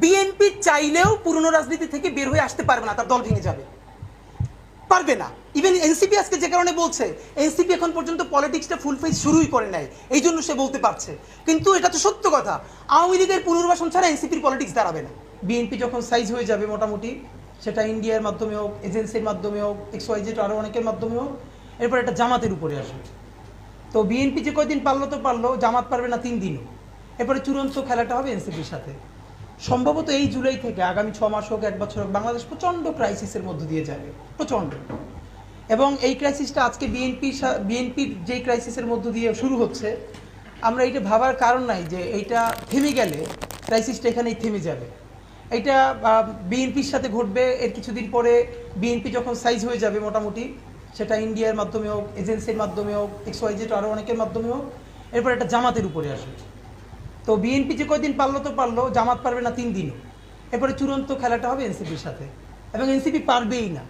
BNP চাইলেও পুরনো রাজনীতি থেকে বের হয়ে আসতে পারবে না, তার দল ভেঙে যাবে। পারবে না। ইভেন এনসিপি আজকে যে কারণে বলছে এনসিপি এখন পর্যন্ত পলিটিক্সটা ফুল ফেজ শুরুই করে নাই, এই জন্য সে বলতে পারছে। কিন্তু এটা তো সত্য কথা, আওয়ামী লীগের পুনর্বাসন ছাড়া এনসিপির পলিটিক্স দাঁড়াবে না। বিএনপি যখন সাইজ হয়ে যাবে মোটামুটি, সেটা ইন্ডিয়ার মাধ্যমে হোক এজেন্সির মাধ্যমে হোক এক্স ওয়াই জেড আরও অনেকের মাধ্যমে হোক, এরপর একটা জামাতের উপরে আসবে। তো বিএনপি যে কয়দিন পারল তো পারল, জামাত পারবে না তিন দিনও। এরপরে চূড়ান্ত খেলাটা হবে এনসিপির সাথে। সম্ভবত এই জুলাই থেকে আগামী ছ মাস হোক, এক বছর হোক, বাংলাদেশ প্রচণ্ড ক্রাইসিসের মধ্য দিয়ে যাবে, প্রচণ্ড। এবং এই ক্রাইসিসটা আজকে বিএনপি বিএনপির যেই ক্রাইসিসের মধ্য দিয়ে শুরু হচ্ছে, আমরা এটা ভাবার কারণ নাই যে এইটা থেমে গেলে ক্রাইসিসটা এখানেই থেমে যাবে। এটা বিএনপির সাথে ঘটবে, এর কিছুদিন পরে বিএনপি যখন সাইজ হয়ে যাবে মোটামুটি, সেটা ইন্ডিয়ার মাধ্যমে হোক এজেন্সির মাধ্যমে হোক এক্স ওয়াই আরও অনেকের মাধ্যমে হোক, এরপর একটা জামাতের উপরে আসবে। তো বিএনপি যে কয়দিন পারল তো পারল, জামাত পারবে না তিন দিনও। এরপরে চূড়ান্ত খেলাটা হবে এনসিপির সাথে। এবং এনসিপি পারবেই না।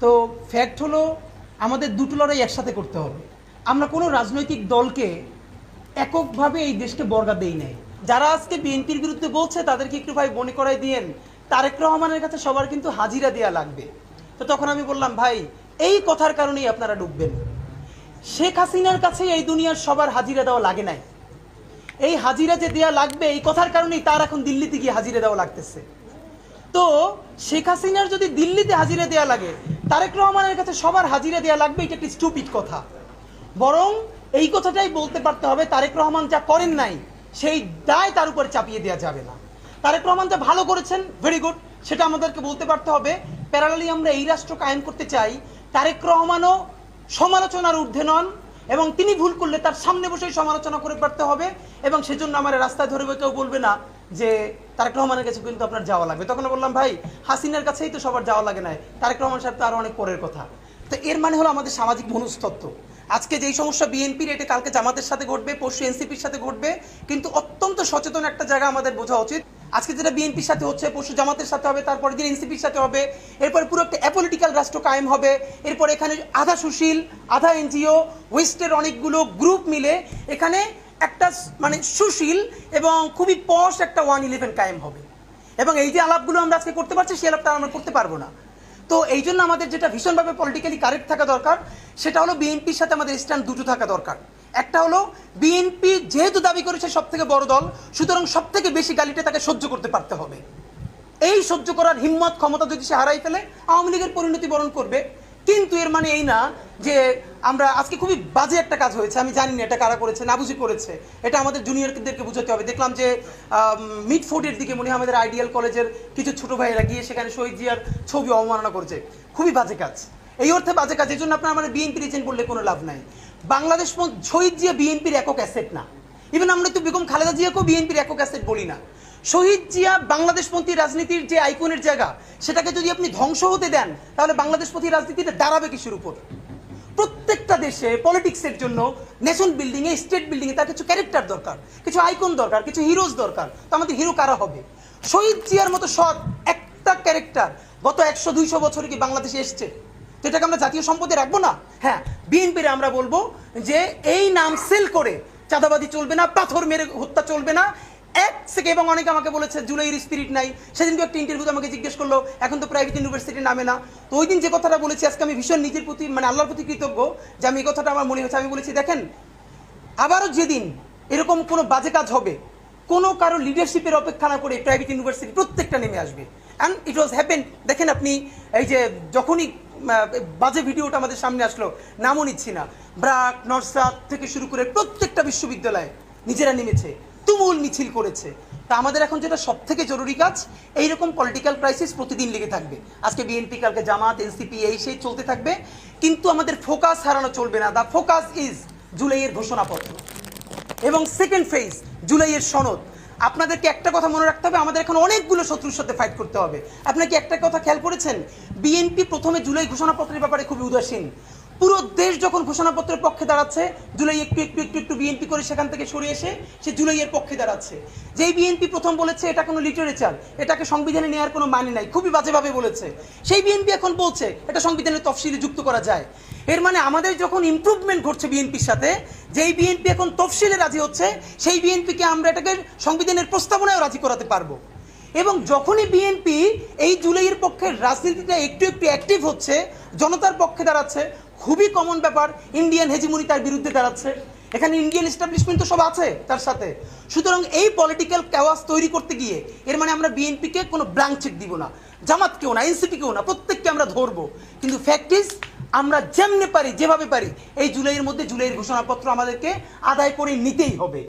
তো ফ্যাক্ট হলো, আমাদের দুটো লড়াই একসাথে করতে হবে। আমরা কোনো রাজনৈতিক দলকে এককভাবে এই দেশকে বর্গা দেই নাই। যারা আজকে বিএনপির বিরুদ্ধে বলছে, তাদেরকে একটু ভাই মনে করাই দিয়েন। তারেক রহমানের কাছে সবার কিন্তু হাজিরা দেওয়া লাগবে। তো তখন আমি বললাম, ভাই, এই কথার কারণেই আপনারা ডুববেন। শেখ হাসিনার কাছে এই দুনিয়ার সবার হাজিরা দেওয়া লাগে নাই। এই হাজিরা যে দেওয়া লাগবে, এই কথার কারণেই তার এখন দিল্লিতে গিয়ে হাজিরা দেওয়া লাগতেছে। তো শেখ হাসিনার যদি দিল্লিতে হাজিরা দেওয়া লাগে, তারেক রহমানের কাছে সবার হাজিরা দেওয়া লাগবে, এটা একটি স্টুপিড কথা। বরং এই কথাটাই বলতে পারতে হবে, তারেক রহমান যা করেন নাই, সেই দায় তার উপরে চাপিয়ে দেওয়া যাবে না। তারেক রহমান যা ভালো করেছেন ভেরি গুড সেটা আমাদেরকে বলতে পারতে হবে। প্যারালালি আমরা এই রাষ্ট্র কায়েম করতে চাই, তারেক রহমানও সমালোচনার ঊর্ধ্বে নন এবং তিনি ভুল করলে তার সামনে বসেই সমালোচনা করে পারতে হবে, এবং সেজন্য আমার রাস্তায় ধরবে, কেউ বলবে না যে তারেক রহমানের কাছে কিন্তু আপনার যাওয়া লাগবে। তখন বললাম, ভাই, হাসিনার কাছেই তো সবার যাওয়া লাগে না তারেক রহমান সাহেব তো আরও অনেক পরের কথা। তো এর মানে হলো আমাদের সামাজিক মনস্তত্ত্ব। আজকে যেই সমস্যা বিএনপির, এটা কালকে জামাতের সাথে ঘটবে, পরশু এনসিপির সাথে ঘটবে, কিন্তু অত্যন্ত সচেতন একটা জায়গা আমাদের বোঝা উচিত। আজকে যেটা বিএনপির সাথে হচ্ছে, পরশু জামাতের সাথে হবে, তারপরে দিন এনসিপির সাথে হবে, এরপরে পুরো একটা অ্যাপলিটিক্যাল রাষ্ট্র কায়েম হবে, এরপর এখানে আধা সুশীল, আধা এনজিও, ওয়েস্টের অনেকগুলো গ্রুপ মিলে এখানে একটা মানে সুশীল এবং খুবই পশ একটা ওয়ান ইলেভেন কায়েম হবে। এবং এই যে আলাপগুলো আমরা আজকে করতে পারছি, সেই আলাপটা আমরা করতে পারব না। তো এই জন্য আমাদের যেটা ভীষণভাবে পলিটিক্যালি কারেক্ট থাকা দরকার, সেটা হলো বিএনপির সাথে আমাদের স্ট্যান্ড দুটো থাকা দরকার। একটা হলো বিএনপি যেহেতু দাবি করেছে সব থেকে বড় দল, সুতরাং সব থেকে বেশি গালিটা তাকে সহ্য করতে পারতে হবে। এই সহ্য করার হিম্মত, ক্ষমতা যদি সে হারাই ফেলে, আওয়ামী লীগের পরিণতি বরণ করবে। কিন্তু এর মানে এই না যে আমরা আজকে খুবই বাজে একটা কাজ হয়েছে, আমি জানি না এটা কারা করেছে, না বুঝি করেছে। এটা আমাদের জুনিয়রদেরকে বুঝাতে হবে। দেখলাম যে মিড ফোর্টের দিকে মনে হয় আমাদের আইডিয়াল কলেজের কিছু ছোট ভাইয়েরা গিয়ে সেখানে শহীদ জিয়ার ছবি অবমাননা করেছে। খুবই বাজে কাজ। এই অর্থে বাজে কাজ এই জন্য আপনার আমাদের বিএনপির এজেন্ট বললে কোনো লাভ নাই। বাংলাদেশ শহীদ জিয়া বিএনপির একক অ্যাসেট না। ইভেন আমরা তো বেগম খালেদা জিয়াকেও বিএনপির একক অ্যাসেট বলি না। শহীদ জিয়া বাংলাদেশপন্থী রাজনীতির যে আইকনের জায়গা, সেটাকে যদি আপনি ধ্বংস হতে দেন, তাহলে বাংলাদেশপন্থী রাজনীতিটা দাঁড়াবে কিসের উপর? প্রত্যেকটা দেশে পলিটিক্সের জন্য নেশন বিল্ডিংয়ে স্টেট বিল্ডিংয়ে তার কিছু ক্যারেক্টার দরকার, কিছু আইকন দরকার, কিছু হিরোজ দরকার। তো আমাদের হিরো কারা হবে? শহীদ জিয়ার মতো সৎ একটা ক্যারেক্টার গত একশো, দুইশো বছরে কি বাংলাদেশে এসছে? এটাকে আমরা জাতীয় সম্পদে রাখব না? হ্যাঁ বিএনপির আমরা বলব যে এই নাম সেল করে চাঁদাবাদি চলবে না, পাথর মেরে হত্যা চলবে না। এক থেকে এবং অনেকে আমাকে বলেছে, জুলাইয়ের স্পিরিট নাই। সেদিনকে একটা ইন্টারভিউতে আমাকে জিজ্ঞেস করল, এখন তো প্রাইভেট ইউনিভার্সিটি নামে না। তো ওই দিন যে কথাটা বলেছি, আজকে আমি ভীষণ নিজের প্রতি মানে আল্লাহর প্রতি কৃতজ্ঞ যে আমি এই কথাটা আমার মনে হয়েছে। আমি বলেছি, দেখেন, আবারও যেদিন এরকম কোনো বাজে কাজ হবে, কোনো কারও লিডারশিপের অপেক্ষা না করে প্রাইভেট ইউনিভার্সিটি প্রত্যেকটা নেমে আসবে। অ্যান্ড ইট ওয়াজ হ্যাপেন দেখেন আপনি, এই যে যখনই বাজে ভিডিওটা আমাদের সামনে আসলো, নামও নিচ্ছি না। ব্রাক নরসাদ থেকে শুরু করে প্রত্যেকটা বিশ্ববিদ্যালয়ে নিজেরা নেমেছে, তুমুল মিছিল করেছে। তা আমাদের এখন যেটা সব থেকে জরুরি কাজ, এইরকম পলিটিক্যাল ক্রাইসিস প্রতিদিন লেগে থাকবে। আজকে বিএনপি কালকে জামাত এনসিপি এই সেই চলতে থাকবে। কিন্তু আমাদের ফোকাস হারানো চলবে না। দ্য ফোকাস ইজ জুলাইয়ের ঘোষণাপত্র। এবং সেকেন্ড ফেজ জুলাইয়ের সনদ। আপনাদেরকে একটা কথা মনে রাখতে হবে, আমাদের এখন অনেকগুলো শত্রুর সাথে ফাইট করতে হবে। আপনি কি একটা কথা খেয়াল করেছেন? বিএনপি প্রথমে জুলাই ঘোষণাপত্রের ব্যাপারে খুবই উদাসীন। পুরো দেশ যখন ঘোষণাপত্রের পক্ষে দাঁড়াচ্ছে, জুলাই একটু একটু একটু একটু বিএনপি করে সেখান থেকে সরে এসে সে জুলাইয়ের পক্ষে দাঁড়াচ্ছে। যেই বিএনপি প্রথম বলেছে, এটা কোনো লিটারেচার এটাকে সংবিধানে নেওয়ার কোনো মানে নাই, খুবই বাজেভাবে বলেছে। সেই বিএনপি এখন বলছে, এটা সংবিধানের তফসিলে যুক্ত করা যায়। এর মানে আমাদের যখন ইমপ্রুভমেন্ট ঘটছে বিএনপির সাথে, যেই বিএনপি এখন তফসিলে রাজি হচ্ছে, সেই বিএনপিকে আমরা এটাকে সংবিধানের প্রস্তাবনায়ও রাজি করাতে পারব। এবং যখনই বিএনপি এই জুলাইয়ের পক্ষে রাজনীতিটা একটু একটু অ্যাক্টিভ হচ্ছে, জনতার পক্ষে দাঁড়াচ্ছে খুবই কমন ব্যাপার ইন্ডিয়ান হেজিমনি তার বিরুদ্ধে দাঁড়াচ্ছে। এখানে ইন্ডিয়ান এস্টাবলিশমেন্ট তো সব আছে তার সাথে। সুতরাং এই পলিটিক্যাল ক্যাওয়াস তৈরি করতে গিয়ে এর মানে আমরা বিএনপিকে কোনো ব্ল্যাঙ্ক চেক দিব না। জামাত কেউ না এনসিপি কেউ না, প্রত্যেককে আমরা ধরবো। কিন্তু ফ্যাক্ট ফ্যাক্টিস আমরা যেমনে পারি, যেভাবে পারি, এই জুলাইয়ের মধ্যে জুলাইয়ের ঘোষণাপত্র আমাদেরকে আদায় করে নিতেই হবে।